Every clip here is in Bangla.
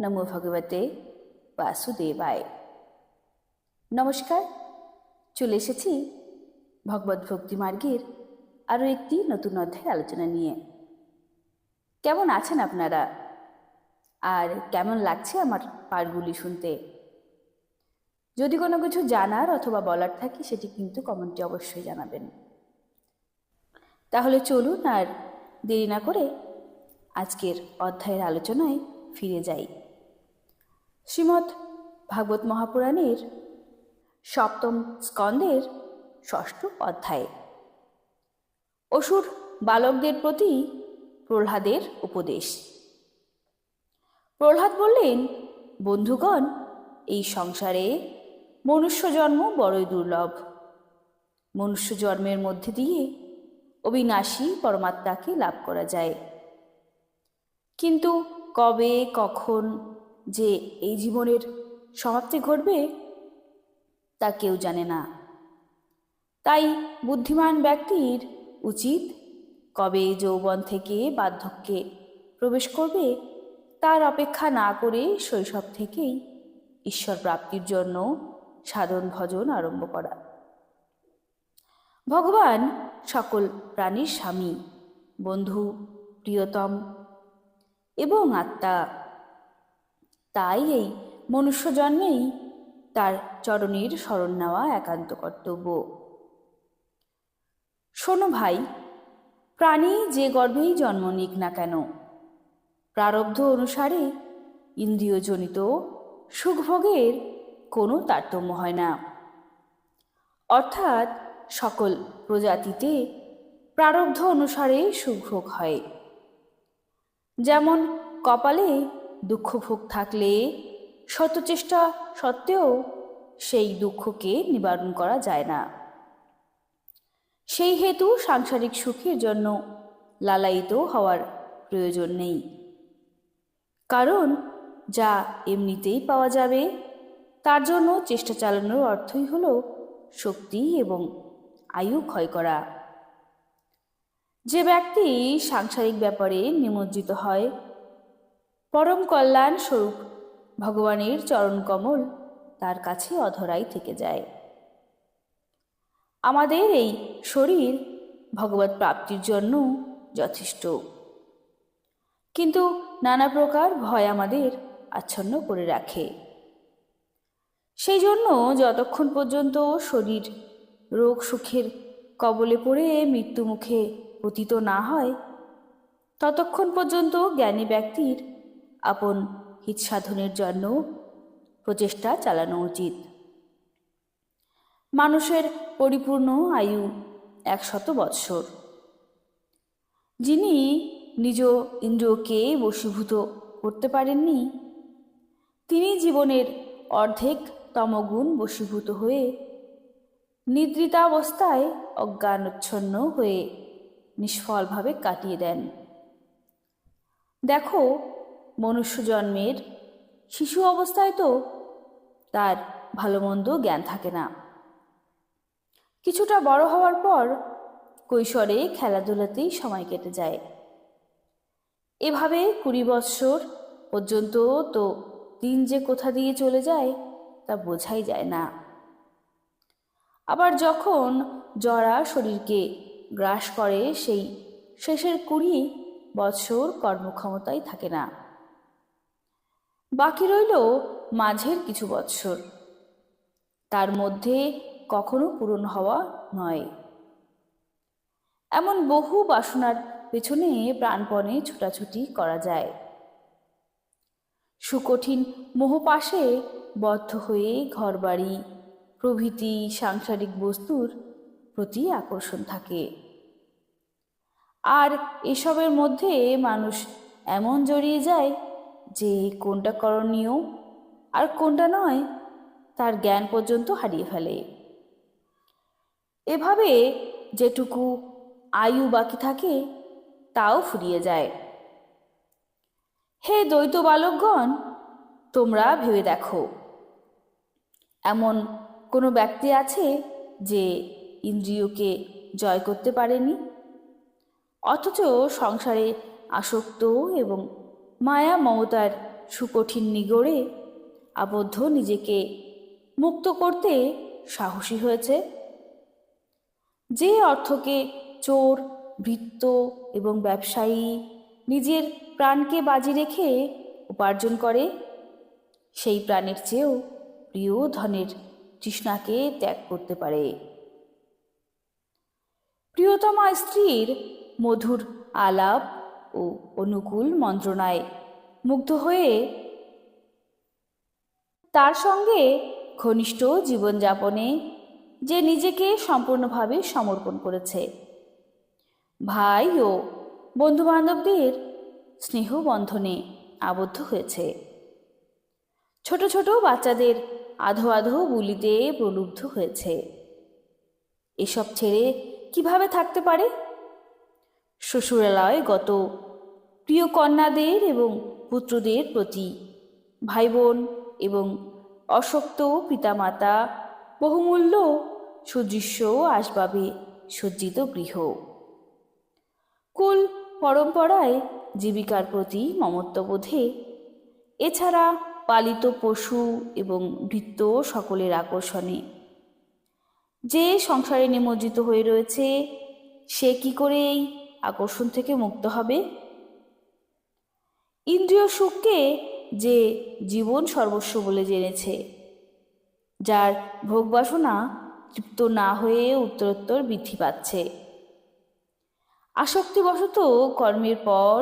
নমো ভগবতে বাসুদেবায় নমস্কার চলে এসেছি ভগবত ভক্তি মার্গের আরও একটি নতুন অধ্যায়ের আলোচনা নিয়ে। কেমন আছেন আপনারা? আর কেমন লাগছে আমার পাঠগুলি শুনতে? যদি কোনো কিছু জানার অথবা বলার থাকে, সেটি কিন্তু কমেন্টে অবশ্যই জানাবেন। তাহলে চলুন আর দেরি না করে আজকের অধ্যায়ের আলোচনায় ফিরে যাই। শ্রীমৎ ভাগবত মহাপুরাণের সপ্তম স্কন্দের ষষ্ঠ অধ্যায়। অসুর বালকদের প্রতি প্রহ্লাদের উপদেশ। প্রহ্লাদ বললেন, বন্ধুগণ, এই সংসারে মনুষ্য জন্ম বড়ই দুর্লভ। মনুষ্য জন্মের মধ্যে দিয়ে অবিনাশী পরমাত্মাকে লাভ করা যায়। কিন্তু কবে, কখন যে এই জীবনের সমাপ্তি ঘটবে তা কেউ জানে না। তাই বুদ্ধিমান ব্যক্তির উচিত কবে যৌবন থেকে বার্ধক্যে প্রবেশ করবে তার অপেক্ষা না করে শৈশব থেকেই ঈশ্বর প্রাপ্তির জন্য সাধন ভজন আরম্ভ করা। ভগবান সকল প্রাণীর স্বামী, বন্ধু, প্রিয়তম এবং আত্মা তাই এই মনুষ্য জন্মেই তার চরণের স্মরণ নেওয়া একান্ত কর্তব্য। শোনো ভাই, প্রাণী যে গর্ভেই জন্ম নিক না কেন, প্রারব্ধ অনুসারে ইন্দ্রিয়জনিত সুখভোগের কোনো তারতম্য হয় না। অর্থাৎ সকল প্রজাতিতে প্রারব্ধ অনুসারে সুখভোগ হয়। যেমন কপালে দুঃখভোগ থাকলে শতচেষ্টা সত্ত্বেও সেই দুঃখকে নিবারণ করা যায় না। সেই হেতু সাংসারিক সুখের জন্য লালায়িত হওয়ার প্রয়োজন নেই। কারণ যা এমনিতেই পাওয়া যাবে, তার জন্য চেষ্টা চালানোর অর্থই হল শক্তি এবং আয়ু ক্ষয় করা। যে ব্যক্তি সাংসারিক ব্যাপারে নিমজ্জিত হয় পরম কল্যাণ স্বরূপ, ভগবানের চরণকমল তার কাছে অধরাই থেকে যায়। আমাদের এই শরীর ভগবত প্রাপ্তির জন্য যথেষ্ট। কিন্তু নানা প্রকার ভয় আমাদের আচ্ছন্ন করে রাখে। সেই জন্য যতক্ষণ পর্যন্ত শরীর রোগ সুখের কবলে পড়ে মৃত্যু মুখে পতিত না হয়, ততক্ষণ পর্যন্ত জ্ঞানী ব্যক্তির আপন হিত সাধনের জন্য প্রচেষ্টা চালানো উচিত। মানুষের পরিপূর্ণ আয়ু একশত বৎসর। যিনি নিজ ইন্দ্রকে বশীভূত করতে পারেননি, তিনি জীবনের অর্ধেক তমগুণ বশীভূত হয়ে নিদ্রিতাবস্থায় অজ্ঞানচ্ছন্ন হয়ে নিষ্ফলভাবে কাটিয়ে দেন। দেখো মনুষ্য জন্মের শিশু অবস্থায় তো তার ভালো মন্দ জ্ঞান থাকে না। কিছুটা বড় হওয়ার পর কৈশোরে খেলাধুলাতেই সময় কেটে যায়। এভাবে কুড়ি বৎসর পর্যন্ত তো দিন যে কোথা দিয়ে চলে যায় তা বোঝাই যায় না। আবার যখন জরা শরীরকে গ্রাস করে সেই শেষের কুড়ি বৎসর কর্মক্ষমতাই থাকে না। বাকি রইল মাঝের কিছু বৎসর তার মধ্যে কখনো পূরণ হওয়া নয়। এমন বহু বাসনার পেছনে প্রাণপণে ছুটাছুটি করা যায়। সুকঠিন মোহপাশে বদ্ধ হয়ে ঘরবাড়ি, প্রভৃতি সাংসারিক বস্তুর প্রতি আকর্ষণ থাকে। আর এসবের মধ্যে মানুষ এমন জড়িয়ে যায় যে কোনটা করণীয় আর কোনটা নয়, তার জ্ঞান পর্যন্ত হারিয়ে ফেলে। এভাবে যেটুকু আয়ু বাকি থাকে, তাও ফুরিয়ে যায়। হে দ্বৈত বালকগণ, তোমরা ভেবে দেখো। এমন কোনো ব্যক্তি আছে যে ইন্দ্রিয়কে জয় করতে পারেনি? অথচ সংসারে আসক্ত এবং মায়া মমতার সুকঠিন নিগড়ে আবদ্ধ নিজেকে। মুক্ত করতে সাহসী হয়েছে। যে অর্থকে চোর বৃত্ত এবং ব্যবসায়ী নিজের প্রাণকে বাজি রেখে উপার্জন করে, সেই প্রাণের চেয়েও প্রিয় ধনের তৃষ্ণাকে ত্যাগ করতে পারে। প্রিয়তমা স্ত্রীর মধুর আলাপ ও অনুকূল মন্ত্রণায় মুগ্ধ হয়ে তার সঙ্গে ঘনিষ্ঠ জীবনযাপনে যে নিজেকে সম্পূর্ণভাবে সমর্পণ করেছে। ভাই ও বন্ধুবান্ধবদের স্নেহবন্ধনে আবদ্ধ হয়েছে। ছোট ছোট বাচ্চাদের আধো আধো বুলিতে প্রলুব্ধ হয়েছে। এসব ছেড়ে কীভাবে থাকতে পারে? শ্বশুরালয় গত প্রিয় কন্যাদের এবং পুত্রদের প্রতি ভাই বোন এবং অশক্ত পিতামাতা বহুমূল্য সুদৃশ্য আসবাবে সজ্জিত গৃহ। কুল পরম্পরায় জীবিকার প্রতি মমত্ববোধে। এছাড়া পালিত পশু এবং বৃত্ত সকলের আকর্ষণে। যে সংসারে নিমজ্জিত হয়ে রয়েছে, সে কি করে এই আকর্ষণ থেকে মুক্ত হবে। ইন্দ্রিয় সুখকে যে জীবন সর্বস্ব বলে জেনেছে, যার ভোগবাসনা তৃপ্ত না হয়ে উত্তরোত্তর বৃদ্ধি পাচ্ছে। আসক্তিবশত কর্মের পর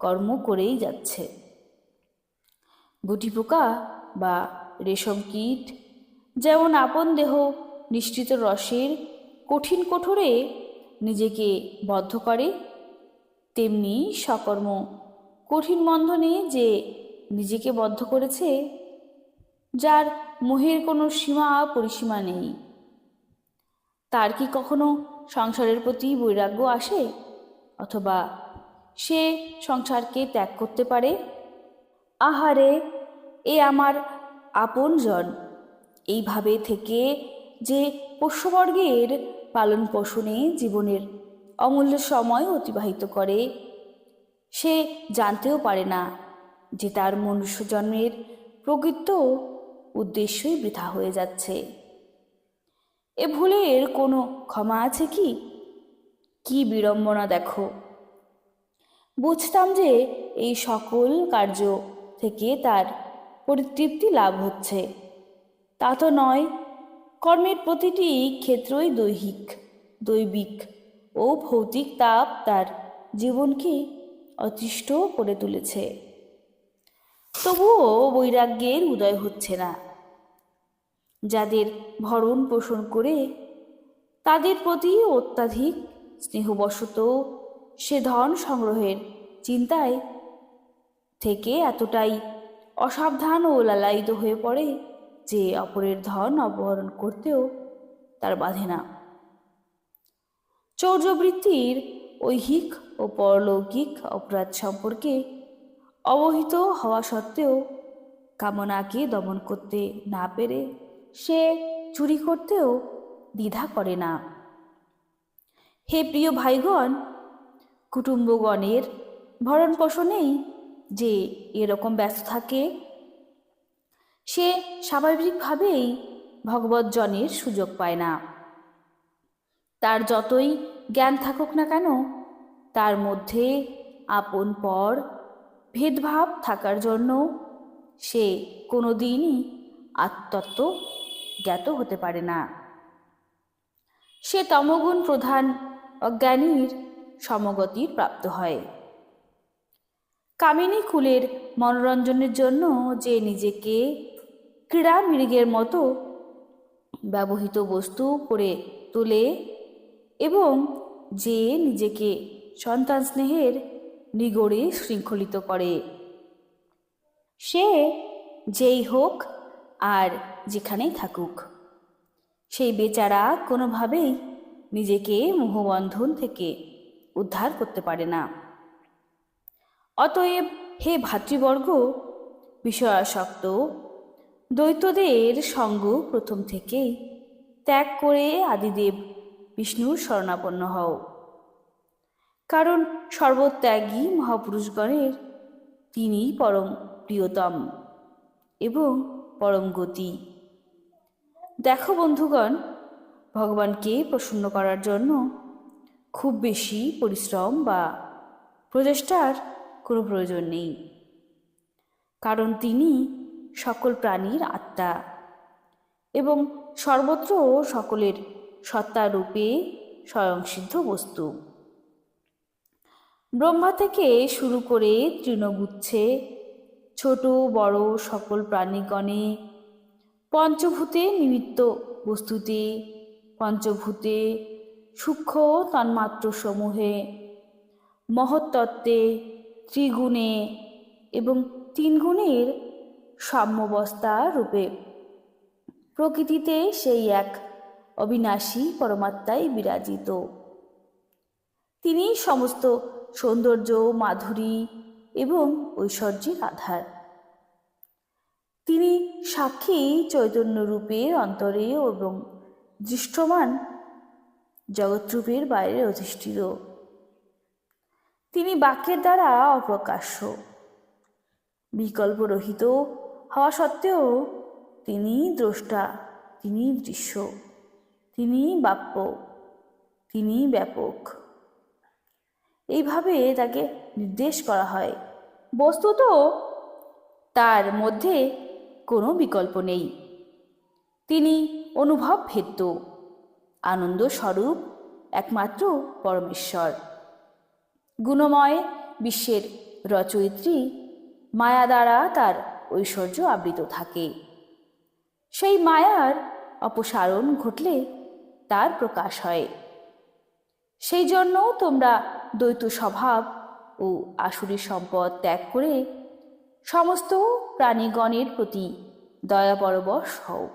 কর্ম করেই যাচ্ছে। গুটি পোকা বা রেশম কীট, যেমন আপন দেহ নিশ্চিত রসের কঠিন কঠোরে নিজেকে বদ্ধ করে, তেমনি সকর্ম। কঠিন বন্ধনে যে নিজেকে বদ্ধ করেছে, যার মোহের কোনো সীমা পরিসীমা নেই। তার কি কখনো সংসারের প্রতি বৈরাগ্য আসে? অথবা সে সংসারকে ত্যাগ করতে পারে? আহারে, এ আমার আপনজন। এইভাবে থেকে যে পোষ্যবর্গের পালন পোষণে জীবনের অমূল্য সময় অতিবাহিত করে। সে জানতেও পারে না যে তার মনুষ্য জন্মের প্রকৃত উদ্দেশ্যই বৃথা হয়ে যাচ্ছে। এ ভুলের কোনো ক্ষমা আছে কি? কি বিড়ম্বনা দেখো। বুঝতাম যে এই সকল কার্য থেকে তার পরিতৃপ্তি লাভ হচ্ছে। তা তো নয় কর্মের প্রতিটি ক্ষেত্রই দৈহিক, দৈবিক ও ভৌতিক তাপ তার জীবনকে অতিষ্ঠ করে তুলেছে। তবুও বৈরাগ্যের উদয় হচ্ছে না। যাদের ভরণ পোষণ করে তাদের প্রতি অত্যাধিক স্নেহবশত সে ধন সংগ্রহের চিন্তায় থেকে এতটাই অসাবধান ও লালায়িত হয়ে পড়ে যে অপরের ধন অপহরণ করতেও তার বাধে না। চৌর্যবৃত্তির ঐহিক ও পরলৌকিক অপরাধ সম্পর্কে অবহিত হওয়া সত্ত্বেও কামনাকে দমন করতে না পেরে সে চুরি করতেও দ্বিধা করে না। হে প্রিয় ভাইগণ, কুটুম্বগণের ভরণ পোষণেই যে এরকম ব্যস্ত থাকে সে স্বাভাবিকভাবেই ভগবৎজনের সুযোগ পায় না। তার যতই জ্ঞান থাকুক না কেন, তার মধ্যে আপন পর ভেদভাব থাকার জন্য সে কোনো দিনই আত্মত্ব জ্ঞাত হতে পারে না। সে তমগুণ প্রধান অজ্ঞানীর সমগতির প্রাপ্ত হয়। কামিনী কুলের মনোরঞ্জনের জন্য যে নিজেকে ক্রীড়া মৃগের মতো ব্যবহৃত বস্তু করে তোলে এবং যে নিজেকে সন্তান স্নেহের নিগড়ে শৃঙ্খলিত করে। সে যেই হোক আর যেখানেই থাকুক, সেই বেচারা কোনোভাবেই নিজেকে মোহবন্ধন থেকে উদ্ধার করতে পারে না। অতএব হে ভাতৃবর্গ, বিষয়াসক্ত দ্বৈতদের সঙ্গ প্রথম থেকেই ত্যাগ করে আদিদেব বিষ্ণুর শরণাপন্ন হও। কারণ সর্বত্যাগী মহাপুরুষগণের তিনিই পরম প্রিয়তম এবং পরম গতি। দেখো বন্ধুগণ, ভগবানকে প্রসন্ন করার জন্য খুব বেশি পরিশ্রম বা প্রচেষ্টার কোনো প্রয়োজন নেই। কারণ তিনি সকল প্রাণীর আত্মা। এবং সর্বত্র সকলের সত্তারূপে স্বয়ংসিদ্ধ বস্তু। ব্রহ্মা থেকে শুরু করে তৃণগুচ্ছে ছোট, বড় সকল প্রাণীগণে পঞ্চভূতে নিমিত্ত বস্তুতে, পঞ্চভূতে সূক্ষ্ম তন্মাত্র সমূহে, মহত্তত্ত্বে ত্রিগুণে এবং তিন গুণের সাম্যবস্থা রূপে। প্রকৃতিতে সেই এক অবিনাশী পরমাত্মায় বিরাজিত। তিনি সমস্ত সৌন্দর্য, মাধুরী এবং ঐশ্বর্যের আধার। তিনি সাক্ষী চৈতন্য রূপের অন্তরে এবং দৃষ্টমান জগৎরূপের বাইরে অধিষ্ঠিত। তিনি বাক্যের দ্বারা অপ্রকাশ্য, বিকল্পরহিত হওয়া সত্ত্বেও তিনি দ্রষ্টা তিনি দৃশ্য তিনি বাপ্য তিনি ব্যাপক। এইভাবে তাকে নির্দেশ করা হয়। বস্তুত তার মধ্যে কোনো বিকল্প নেই। তিনি অনুভব ভেদ্য আনন্দ স্বরূপ একমাত্র পরমেশ্বর। গুণময় বিশ্বের রচয়িত্রী মায়া দ্বারা তার ঐশ্বর্য আবৃত থাকে। সেই মায়ার অপসারণ ঘটলে তার প্রকাশ হয়। সেই জন্য তোমরা দ্বৈত স্বভাব ও আসুরি সম্পদ ত্যাগ করে সমস্ত প্রাণীগণের প্রতি দয়া পরবশ হও।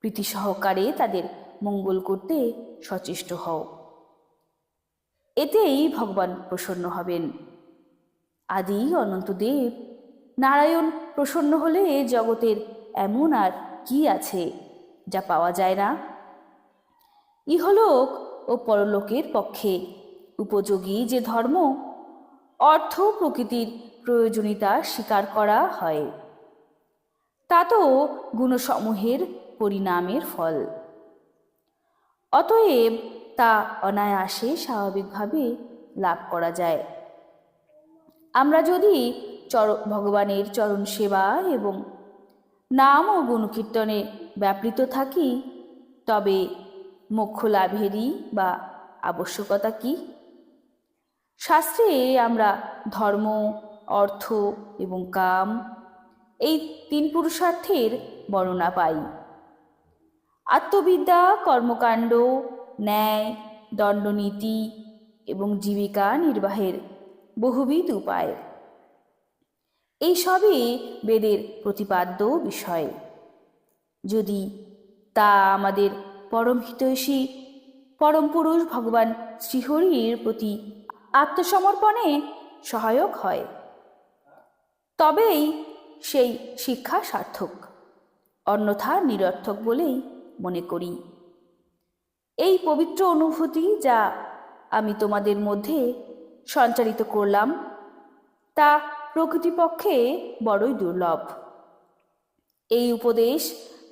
প্রীতি সহকারে তাদের মঙ্গল করতে সচেষ্ট হও। এতেই ভগবান প্রসন্ন হবেন। আদি অনন্তদেব নারায়ণ প্রসন্ন হলে এ জগতের এমন আর কি আছে, যা পাওয়া যায় না। ইহলোক ও পরলোকের পক্ষে উপযোগী যে ধর্ম, অর্থ প্রকৃতির প্রয়োজনীয়তা স্বীকার করা হয়। তা তো গুণসমূহের পরিণামের ফল। অতএব তা অনায়াসে স্বাভাবিকভাবে লাভ করা যায়। আমরা যদি চর, ভগবানের চরণ সেবা এবং নাম ও গুণকীর্তনে ব্যাপৃত থাকি, তবে মোক্ষ লাভেরই বা আবশ্যকতা কি? শাস্ত্রে আমরা ধর্ম, অর্থ এবং কাম এই তিন পুরুষার্থের বর্ণনা পাই। আত্মবিদ্যা, কর্মকাণ্ড, ন্যায়, দণ্ডনীতি এবং জীবিকা নির্বাহের বহুবিধ উপায়। এই সবই বেদের প্রতিপাদ্য বিষয়। যদি তা আমাদের পরম হিতৈষী, পরম পুরুষ ভগবান শ্রীহরির প্রতি আত্মসমর্পণে সহায়ক হয়, তবেই সেই শিক্ষা সার্থক, অন্যথা নিরর্থক বলেই মনে করি। এই পবিত্র অনুভূতি যা আমি তোমাদের মধ্যে সঞ্চারিত করলাম, তা প্রকৃতিপক্ষে বড়ই দুর্লভ। এই উপদেশ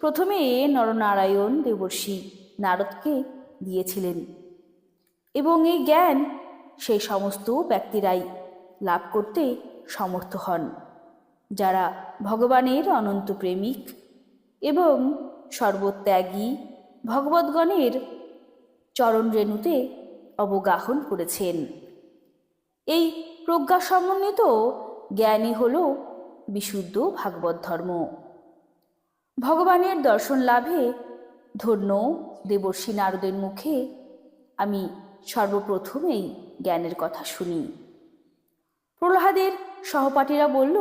প্রথমে নরনারায়ণ দেবর্ষী নারদকে দিয়েছিলেন এবং এই জ্ঞান সেই সমস্ত ব্যক্তিরাই লাভ করতে সমর্থ হন, যারা ভগবানের অনন্ত প্রেমিক এবং সর্বত্যাগী ভগবদ্গণের চরণ রেণুতে অবগাহন করেছেন। এই প্রজ্ঞা সমন্বিত জ্ঞানই হল বিশুদ্ধ ভাগবত ধর্ম। ভগবানের দর্শন লাভে ধন্য দেবর্ষী নারদের মুখে আমি সর্বপ্রথম এই জ্ঞানের কথা শুনি। প্রহ্লাদের সহপাঠীরা বলল,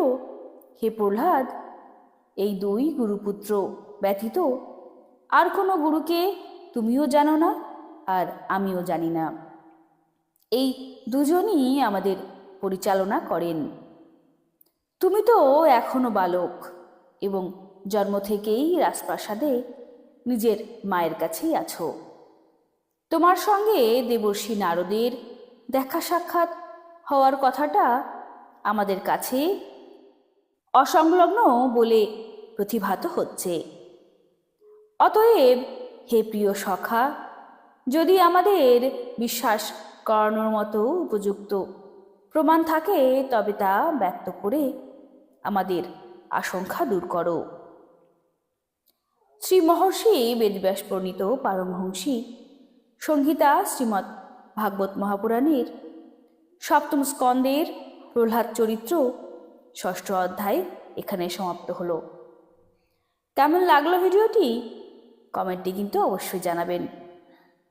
হে প্রহ্লাদ, এই দুই গুরুপুত্র ব্যতীত আর কোনো গুরুকে তুমিও জানো না আর আমিও জানি না। এই দুজনই আমাদের পরিচালনা করেন। তুমি তো এখনও বালক এবং জন্ম থেকেই রাজপ্রাসাদে নিজের মায়ের কাছেই আছো। তোমার সঙ্গে দেবর্ষী নারদের দেখা সাক্ষাৎ হওয়ার কথাটা আমাদের কাছে অসংলগ্ন বলে প্রতিভাত হচ্ছে। অতএব হে প্রিয় সখা, যদি আমাদের বিশ্বাস করানোর মতো উপযুক্ত প্রমাণ থাকে তবে তা ব্যক্ত করে আমাদের আশঙ্কা দূর করো। শ্রী মহর্ষি বেদব্যাস প্রণীত পারমহংসী, সংহিতা শ্রীমৎ ভাগবত মহাপুরাণের সপ্তম স্কন্দের প্রহ্লাদ চরিত্র ষষ্ঠ অধ্যায় এখানে সমাপ্ত হলো। কেমন লাগল ভিডিওটি? কমেন্টে কিন্তু অবশ্যই জানাবেন।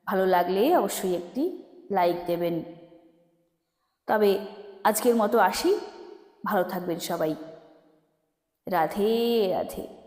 ভালো লাগলে অবশ্যই একটি লাইক দেবেন। তবে আজকের মতো আসি। ভালো থাকবেন সবাই। 阿迪，阿迪。